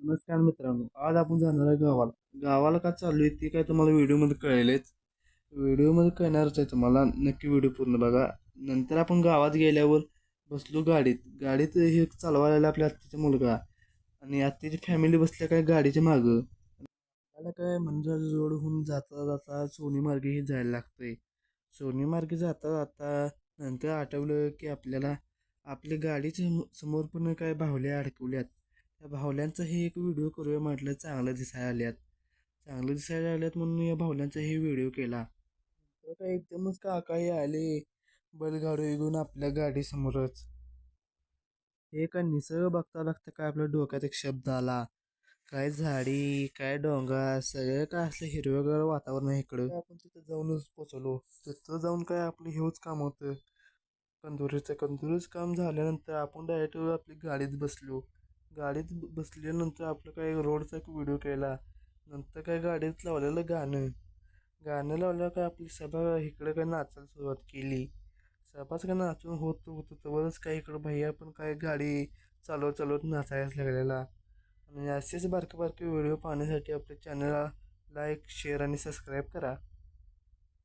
नमस्कार मित्रांनो आज आपण जाणार आहे गावाला. गावाला का चालू आहे ते काय तुम्हाला व्हिडिओमध्ये कळेलच. व्हिडिओमध्ये कळणारच आहे तुम्हाला नक्की व्हिडिओ पूर्ण बघा. नंतर आपण गावात गेल्यावर बसलो गाडीत. गाडीत हे चालवायला आपल्या आत्तीचा मुलगा आणि आत्तीची फॅमिली बसल्या काय गाडीच्या मागं. त्याला काय म्हणजे जोड होऊन जाता जाता सोनी मार्गे हे जायला लागतंय. सोनी मार्गे जाता जाता नंतर आठवलं की आपल्याला आपली गाडीच्या समोर पण काय भावले अडकवल्यात. त्या भावल्यांचाही एक व्हिडिओ करूया म्हटलं चांगलं दिसायला आल्यात. चांगलं दिसायला आल्यात म्हणून या भावल्यांचाही व्हिडिओ केला. तर काय एकदमच काकाही आले बैलगाडी घेऊन आपल्या गाडीसमोरच. हे काय निसर्ग बघता लागतं काय आपल्या डोक्यात एक शब्द आला. काय झाडी काय डोंगर सगळं काय असलं हिरवगार वातावरण आहे इकडं. आपण तिथं जाऊनच पोचलो. तिथं जाऊन काय आपलं हेच काम होतं. कंदुरीचं कंदुरीचं काम झाल्यानंतर आपण डायरेक्ट आपली गाडीत बसलो. गाडीत बसल्यानंतर आपलं काय रोडचा एक व्हिडिओ केला. नंतर काय गाडीत लावलेलं गाणं. गाणं लावल्यावर काय आपली सभा इकडं काय नाचायला सुरुवात केली. सभाच काय नाचून होत होतं तरच काय इकडं भैया पण काय गाडी चालवत चालवत नाचायलाच लागलेला. आणि असेच बारके बारके व्हिडिओ पाहण्यासाठी आपल्या चॅनलला लाईक शेअर आणि सबस्क्राईब करा.